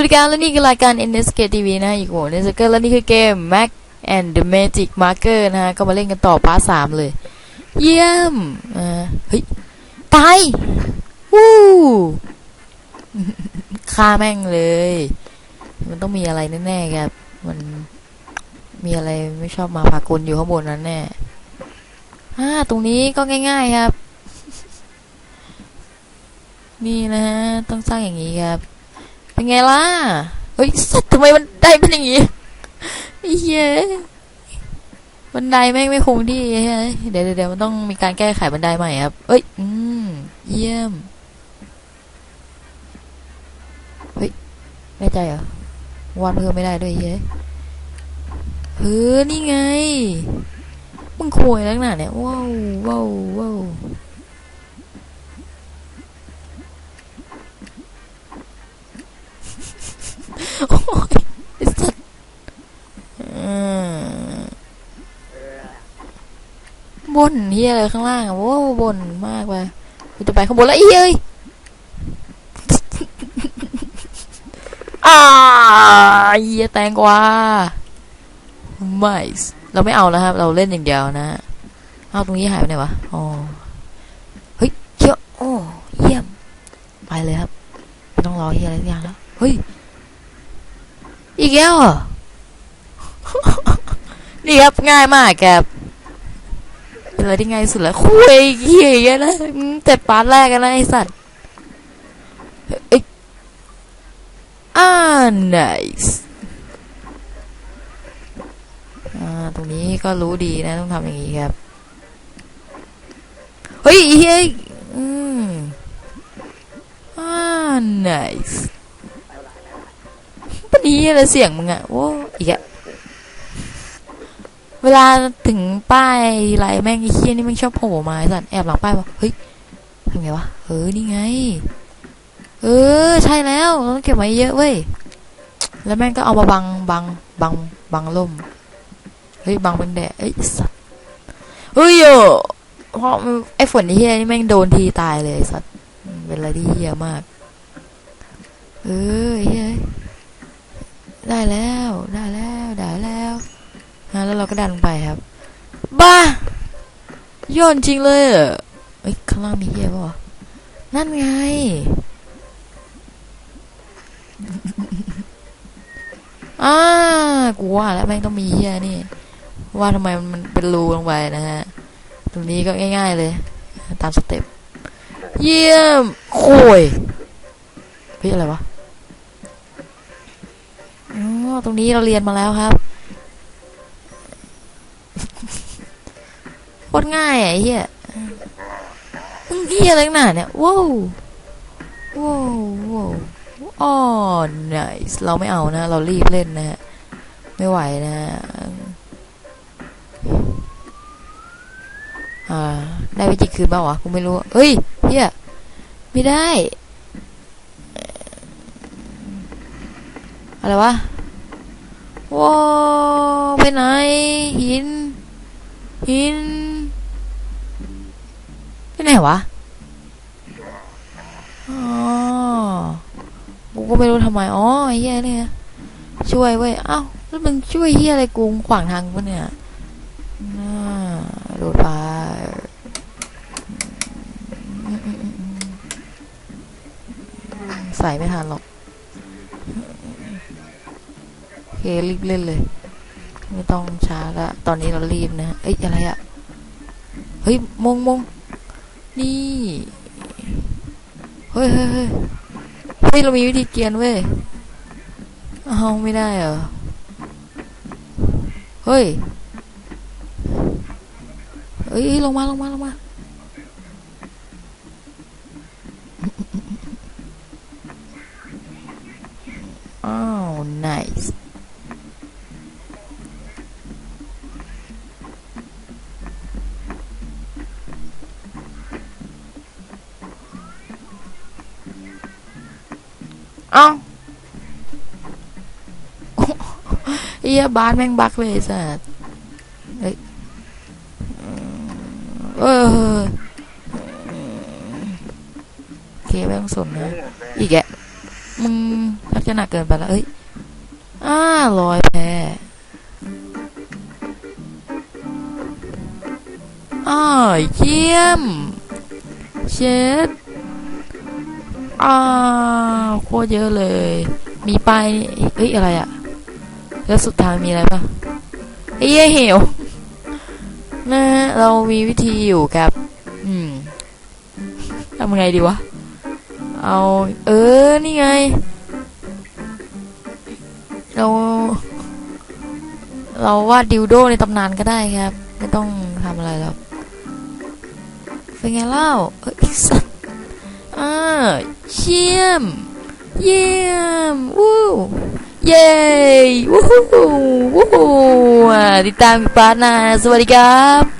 วัสดีครับและนี่คือรายการ NSK TV นะอีกโหนสเกอร์และนี่คือเกม Mac and the Magic Marker นะฮะ ก็มาเล่นกันต่อพาร์ทสามเลย เยี่ยมอ่าเฮ้ย ตาย วู้ฆ่าแม่งเลย มันต้องมีอะไรแน่ๆครับ มันมีอะไรไม่ชอบมาพากลอยู่ข้างบนนั้นแน่อ่าตรงนี้ก็ง่าย ๆครับ นี่นะฮะ ต้องสร้างอย่างนี้ครับ เป็นไงล่ะเฮ้ยสัตว์ทำไมมันได้เป็นอย่างงี้ไอ้เหี้ยบันไดแม่งไม่คงที่เดี๋ยวเดี๋ยวมันต้องมีการแก้ไขบันไดใหม่ครับ เอ้ย อืม เยี่ยม เฮ้ยแน่ใจเหรอวาดเพิ่มไม่ได้ด้วยเฮ้ยเฮ้อนี่ไง มึงโคยแล้วน่ะเนี่ย ว้าวว้าวว้าว โอ้ยไอ้สัตว์บ่นเฮียอะไรข้างล่างอะโว้วบ่นมากไปกูจะไปข้างบนแล้วอ้เฮ้ยอ่าเฮียแตงกวาไม่เราไม่เอาแล้วครับ เราเล่นอย่างเดียวนะเอาตรงนี้หายไปไหนวะอ๋อเฮ้ยเชี่ยโอ้เยี่ยมไปเลยครับไม่ต้องรอเฮียอะไรสักอย่างแล้วเฮ้ย อีกแล้วเหรอนี่ครับง่ายมากครับเป็นอะไรที่ง่ายสุดแล้วคุยเหี้ยอย่างเงี้ยนะแต่ปาร์ทแรกกันนะไอสัตว์เอ้ยอ่า nice ตรงนี้ก็รู้ดีนะต้องทำอย่างนี้ครับ เฮ้ยเฮ้ยอืมอ่า nice ปนี้อะไรเสียงมึงอะโอ้อีกอะเวลาถึงป้ายไรแม่งไอ้เคี้ยนี่แม่งชอบโผล่มาสัตว์แอบหลังป้ายบอกเฮ้ยทำไงวะเออนี่ไง เออ ใช่แล้วต้องเก็บไว้เยอะเว้ยแล้วแม่งก็เอามาบังบังบังบังล่มเฮ้ยบังเป็นแดดเอ้ยสัตว์เฮ้ยโยเพราะไอ้ฝนไอ้เฮียนี่แม่งโดนทีตายเลยสัตว์เป็นอะไรที่เฮียมาก เออเฮ้ย ได้แล้วได้แล้วได้แล้วฮะแล้วเราก็ดันลงไปครับ บ้าโย่นจริงเลยเอ้ยข้างล่างมีเฮียป่ะนั่นไงอ่ากูว่าแล้วแม่งต้องมีเฮียนี่ ว่าทำไมมันเป็นรูลงไปนะฮะ ตรงนี้ก็ง่ายๆเลย ตามสเต็ป เยี่ยมโอ้ยเฮ้ยอะไรวะ ตรงนี้เราเรียนมาแล้วครับโคตรง่ายอะไอ้เฮียมึงเฮียอะไรขนาเนี่ยว้าวว้าวว้าวอ๋อ nice เราไม่เอานะ เรารีบเล่นนะฮะ ไม่ไหวนะอ่า ได้ไปจิกคืนบ้าวะกูไม่รู้ เฮ้ยเฮียไม่ได้ อะไรวะ ว้าไปไหน หิน หิน ไปไหนวะ อ๋อกูก็ไม่รู้ทำไม อ๋อไอ้เหี้ยเนี่ย ช่วยเว้ย เอ้า แล้วมึงช่วยเหี้ยอะไรกูขวางทางกูเนี่ยน่าโดดไปใส่ไม่ทันหรอก โอ เครีบเล่นเลย ไม่ต้องช้าละตอนนี้เรารีบนะ เอ้ยอะไรอะเฮ้ยมงมงนี่ เฮ้ยเฮ้ยเฮ้ยเฮ้ยเรามีวิธีเกียนเว้ยเอาไม่ได้เหรอ เฮ้ยเอ้ยลงมาลงมาลงมาอ้าว nice เอ้าเอียบานแม่งบักเลยสัสเฮ้ยเออเคไม่ต้องสนนะอีกแกมึงรักจะจะหนักเกินไปแล้วเอ้ยอ้าลอยแพอ้าเยี่ยม เช็ด อ้าวโคตรเยอะเลย มีป้ายเอ้ยอะไรอะแล้วสุดทางมีอะไรปะไอ้เหี้ยเหวนะเรามีวิธีอยู่กับ อืมทำไงดีวะ เอา เออ นี่ไง เรา เราวาดดิวโดในตำนานก็ได้ครับ ไม่ต้องทำอะไรหรอกเป็นไงเล่า เอ้ยสัตว์อ่า เชี่ยม เยี่ยม วู้เย้วู้ฮู้วู้ฮู้ติดตามปาร์ทหนาสวัสดีครับ